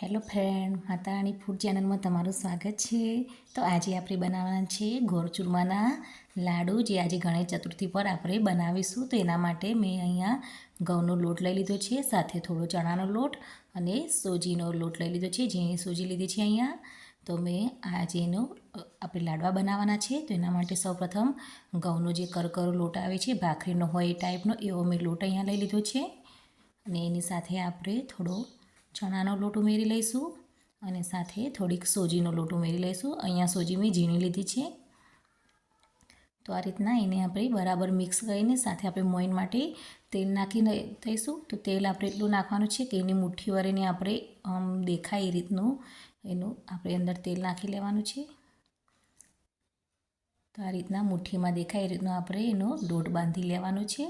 Hello friend Matarani food ચેનલમાં તમારું સ્વાગત છે. તો આજે આપણે બનાવવાના છે ગોળ ચૂરમાના લાડુ, જે આજે ગણેશ ચતુર્થી પર આપણે બનાવીશું. તો એના માટે મેં અહીંયા ઘઉંનો લોટ લઈ લીધો છે, સાથે થોડો ચણાનો લોટ અને સોજીનો લોટ લઈ લીધો છે. જે સોજી લીધી છે અહીંયા. તો મેં આજે એનો આપણે લાડવા બનાવવાના છે. તો એના માટે સૌપ્રથમ ઘઉંનો જે કરકરો લોટ આવે છે, ભાખરીનો હોય એ ટાઈપનો એવો મેં લોટ અહીંયા લઈ લીધો છે. અને એની સાથે આપણે થોડો ચણાનો લોટ ઉમેરી લઈશું અને સાથે થોડીક સોજીનો લોટ ઉમેરી લઈશું. અહીંયા સોજી મેં ઝીણી લીધી છે. તો આ રીતના એને આપણે બરાબર મિક્સ કરીને સાથે આપણે મોઈન માટે તેલ નાખીને થઈશું તો તેલ આપણે એટલું નાખવાનું છે કે એની મુઠ્ઠી વળીને આપણે દેખાય એ રીતનું એનું આપણે અંદર તેલ નાખી લેવાનું છે. તો આ રીતના મુઠ્ઠીમાં દેખાય એ રીતનું આપણે એનો લોટ બાંધી લેવાનો છે.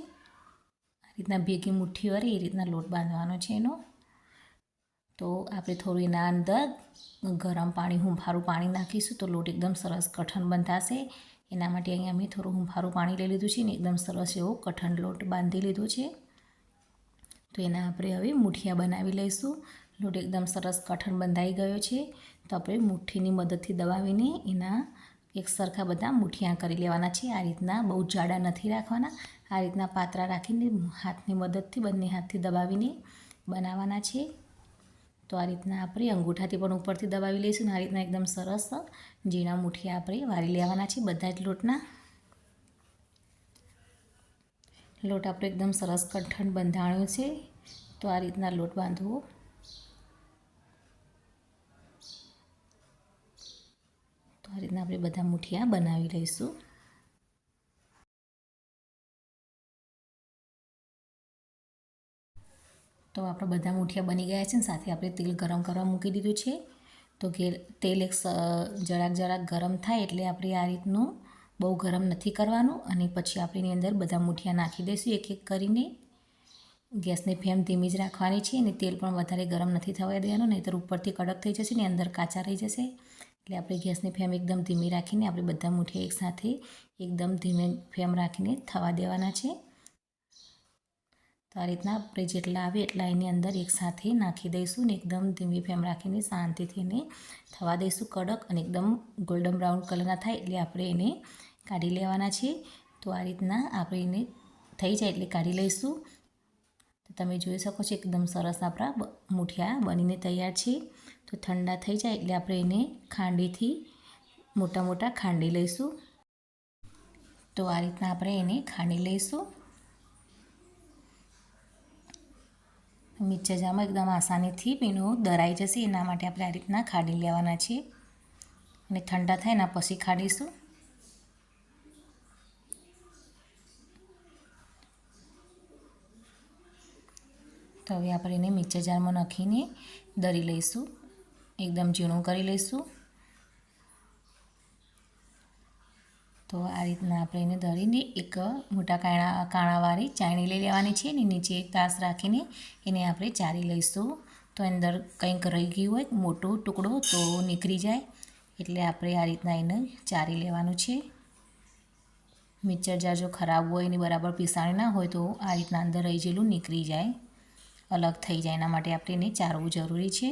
આ રીતના ભેગી મુઠ્ઠી વળે એ રીતના લોટ બાંધવાનો છે એનો. તો આપણે થોડું એના અંદર ગરમ પાણી, હુંફારું પાણી નાખીશું તો લોટ એકદમ સરસ કઠણ બંધાશે. એના માટે અહીંયા મેં થોડું હુંફારું પાણી લઈ લીધું છે ને એકદમ સરસ એવો કઠણ લોટ બાંધી લીધો છે. તો એના આપણે હવે મુઠિયા બનાવી લઈશું. લોટ એકદમ સરસ કઠણ બંધાઈ ગયો છે. તો આપણે મુઠ્ઠીની મદદથી દબાવીને એના એક સરખા બધા મુઠિયા કરી લેવાના છે. આ રીતના બહુ જાડા નથી રાખવાના. આ રીતના પાતળા રાખીને હાથની મદદથી બંને હાથથી દબાવીને બનાવવાના છે. તો આ રીતના આપણે અંગૂઠાથી પણ ઉપરથી દબાવી લઈશું આ રીતના એકદમ સરસ ઝીણા મુઠિયા આપણે વારી લેવાના છે બધા જ લોટના. લોટ આપણે એકદમ સરસ કઠણ બંધાણ્યો છે. તો આ રીતના લોટ બાંધવો. તો આ રીતના આપણે બધા મુઠિયા બનાવી લઈશું. તો આપણા બધા મૂઠિયા બની ગયા છે ને સાથે આપણે તેલ ગરમ કરવા મૂકી દીધું છે. તો કે તેલ એક જરાક જરાક ગરમ થાય એટલે આપણે આ રીતનું બહુ ગરમ નથી કરવાનું અને પછી આપણે એની અંદર બધા મૂઠિયા નાખી દઈશું એક એક કરીને. ગેસની ફ્લેમ ધીમી જ રાખવાની છે અને તેલ પણ વધારે ગરમ નથી થવા દેવાનું, નહીંતર ઉપરથી કડક થઈ જશે ને અંદર કાચા રહી જશે. એટલે આપણે ગેસની ફ્લેમ એકદમ ધીમી રાખીને આપણે બધા મૂઠિયા એકસાથે એકદમ ધીમે ફ્લેમ રાખીને થવા દેવાના છે. આ રીતના આપણે જેટલા આવે એટલા એની અંદર એકસાથે નાખી દઈશું ને એકદમ ધીમી ફ્લેમ રાખીને શાંતિથી એને થવા દઈશું કડક અને એકદમ ગોલ્ડન બ્રાઉન કલરના થાય એટલે આપણે એને કાઢી લેવાના છે તો આ રીતના આપણે એને થઈ જાય એટલે કાઢી લઈશું. તો તમે જોઈ શકો છો એકદમ સરસ આપણા મૂઠિયા બનીને તૈયાર છે. તો ઠંડા થઈ જાય એટલે આપણે એને ખાંડીથી મોટા મોટા ખાંડી લઈશું. તો આ રીતના આપણે એને ખાંડી લઈશું. મિક્સર જારમાં એકદમ આસાનીથી એનું દરાઈ જશે. એના માટે આપણે આ રીતના ખાડી લેવાના છીએ અને ઠંડા થાય એના પછી ખાડીશું. તો હવે આપણે એને મિક્સર જારમાં નાખીને દરી લઈશું. એકદમ ઝીણું કરી લઈશું. તો આ રીતના આપણે એને દળીને એક મોટા કાણા, કાણાવાળી ચાયણી લઈ લેવાની છે ને નીચે એક તાસ રાખીને એને આપણે ચારી લઈશું. તો અંદર કંઈક રહી ગયું હોય, મોટો ટુકડો, તો નીકળી જાય. એટલે આપણે આ રીતના એને ચારી લેવાનું છે. મિક્સર જાર જો ખરાબ હોય એની બરાબર પીસાણી ના હોય તો આ રીતના અંદર રહી જેલું નીકળી જાય. અલગ થઈ જાય એના માટે આપણે એને ચારવું જરૂરી છે.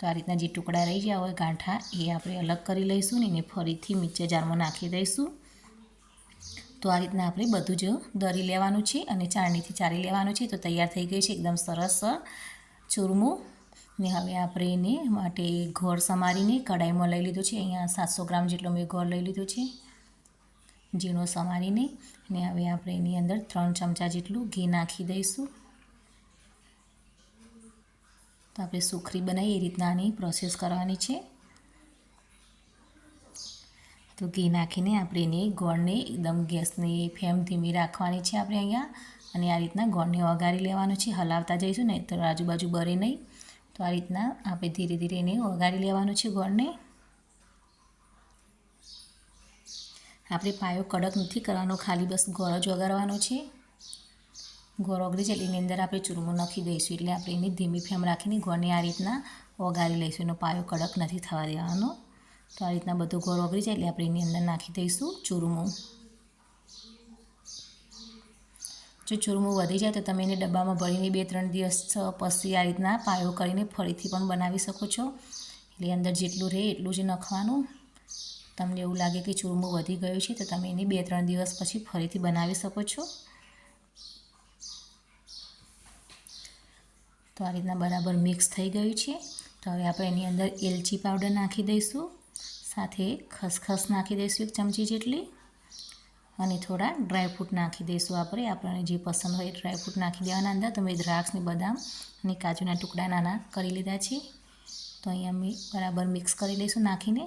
તો આ રીતના જે ટુકડા રહી ગયા હોય ગાંઠા, એ આપણે અલગ કરી લઈશું ને એને ફરીથી મિક્સર જારમાં નાખી દઈશું. તો આ રીતના આપણે બધું જ દરી લેવાનું છે અને ચાળણીથી ચારી લેવાનું છે. તો તૈયાર થઈ ગયું છે એકદમ સરસ ચૂરમું. ને હવે આપણે એને માટે ઘોળ સમારીને કઢાઈમાં લઈ લીધું છે. અહીંયા સાતસો ગ્રામ જેટલો મેં ગોળ લઈ લીધો છે. ઝીણો સમારીને ને હવે આપણે એની અંદર ત્રણ ચમચા જેટલું ઘી નાખી દઈશું. તો આપણે સુખરી બનાવી એ રીતના આની પ્રોસેસ કરવાની છે. તો ઘી નાખીને આપણે એને ગોળને એકદમ ગેસની ફેમ ધીમી રાખવાની છે આપણે અહીંયા. અને આ રીતના ગોળને વઘારી લેવાનું છે. હલાવતા જઈશું ને તો આજુબાજુ બરે નહીં. તો આ રીતના આપણે ધીરે ધીરે એને વઘારી લેવાનું છે ગોળને. આપણે પાયો કડક નથી કરવાનો, ખાલી બસ ગોળ જ વગાડવાનો છે. ગોળ ઓગળી જાય એની અંદર આપણે ચૂરમું નાખી દઈશું. એટલે આપણે એની ધીમી ફ્લેમ રાખીને ગોળને આ રીતના ઓગાળી લઈશું. એનો પાયો કડક નથી થવા દેવાનો. તો આ રીતના બધું ગોળ ઓગળી જાય એટલે આપણે એની અંદર નાખી દઈશું ચૂરમું. જો ચૂરમું વધી જાય તો તમે એને ડબ્બામાં ભરીને બે ત્રણ દિવસ પછી આ રીતના પાયો કરીને ફરીથી પણ બનાવી શકો છો. એટલે અંદર જેટલું રહે એટલું જ નખવાનું. તમને એવું લાગે કે ચૂરમું વધી ગયું છે તો તમે એને બે ત્રણ દિવસ પછી ફરીથી બનાવી શકો છો. તો આ રીતના બરાબર મિક્સ થઈ ગયું છે. તો હવે આપણે એની અંદર એલચી પાવડર નાખી દઈશું. સાથે ખસખસ નાખી દઈશું એક ચમચી જેટલી અને થોડા ડ્રાયફ્રૂટ નાખી દઈશું આપણે. આપણને જે પસંદ હોય ડ્રાયફ્રૂટ નાખી દેવાના. અંદર તો મેં દ્રાક્ષ ને બદામ અને કાજુના ટુકડા નાના કરી લીધા છે. તો અહીંયા મેં બરાબર મિક્સ કરી લઈશું નાખીને.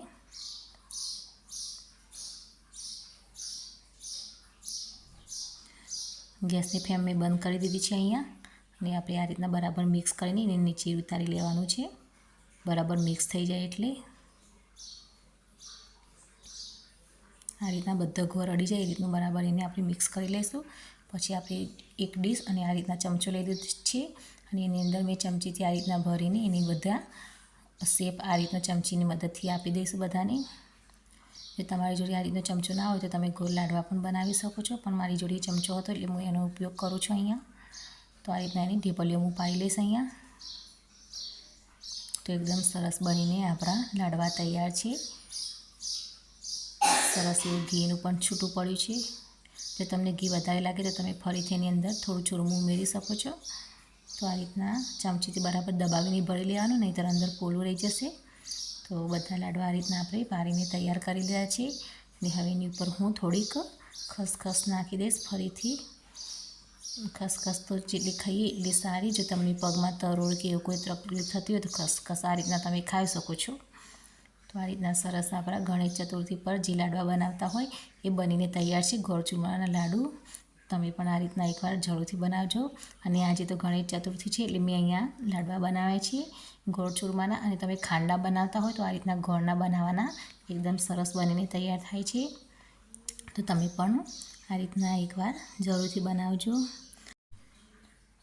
ગેસની ફ્લેમ મેં બંધ કરી દીધી છે અહીંયા. અને આપણે આ રીતના બરાબર મિક્સ કરીને એને નીચે ઉતારી લેવાનું છે. બરાબર મિક્સ થઈ જાય એટલે. આ રીતના બધો ઘોર અડી જાય એ રીતનું બરાબર એને આપણે મિક્સ કરી લઈશું પછી આપણે એક ડીશ અને આ રીતના ચમચો લઈ દીધું છે અને એની અંદર મેં ચમચીથી આ રીતના ભરીને એની બધા શેપ આ રીતના ચમચીની મદદથી આપી દઈશું બધાને. જો તમારી જોડે આ રીતનો ચમચો ના હોય તો તમે ગોળ લાડવા પણ બનાવી શકો છો, પણ મારી જોડે ચમચો હતો એટલે હું એનો ઉપયોગ કરું છું અહીંયા. તો આ રીતના એની ઢેપલીઓ હું પાડી લઈશ અહીંયા. તો એકદમ સરસ બનીને આપણા લાડવા તૈયાર છે. સરસ એવું ઘીનું પણ છૂટું પડ્યું છે. જો તમને ઘી વધારે લાગે તો તમે ફરીથી એની અંદર થોડું ચૂરમું ઉમેરી શકો છો. તો આ રીતના ચમચીથી બરાબર દબાવીને ભરી લેવાનું, નહીંતર અંદર પોલું રહી જશે. તો બધા લાડવા આ રીતના આપણે પારીને તૈયાર કરી લીધા છે. અને હવે એની ઉપર હું થોડીક ખસખસ નાખી દઈશ ફરીથી. ખસખસ તો જેટલી ખાઈએ એટલી સારી. જો તમને પગમાં તરોળ કે એવું કોઈ તકલીફ થતી હોય તો ખસખસ આ રીતના તમે ખાઈ શકો છો. તો આ રીતના સરસ આપણા ગણેશ ચતુર્થી પર જે લાડવા બનાવતા હોય એ બનીને તૈયાર છે. ગોળ ચૂરમાના લાડુ. તમે પણ આ રીતના એકવાર જરૂરથી બનાવજો. અને આજે તો ગણેશ ચતુર્થી છે એટલે મેં અહીંયા લાડવા બનાવ્યા છે ગોળ ચૂરમાના અને તમે ખાંડા બનાવતા હોય તો આ રીતના ગોળના બનાવવાના એકદમ સરસ બનીને તૈયાર થાય છે. તો તમે પણ આ રીતના એકવાર જરૂરથી બનાવજો.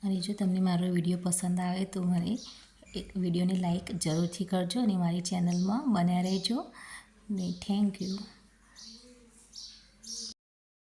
અને જો તમને મારો વીડિયો પસંદ આવે તો મને એક વિડીયોને લાઇક જરૂરથી કરજો અને મારી ચેનલમાં બન્યા રહેજો ને થેન્ક યુ.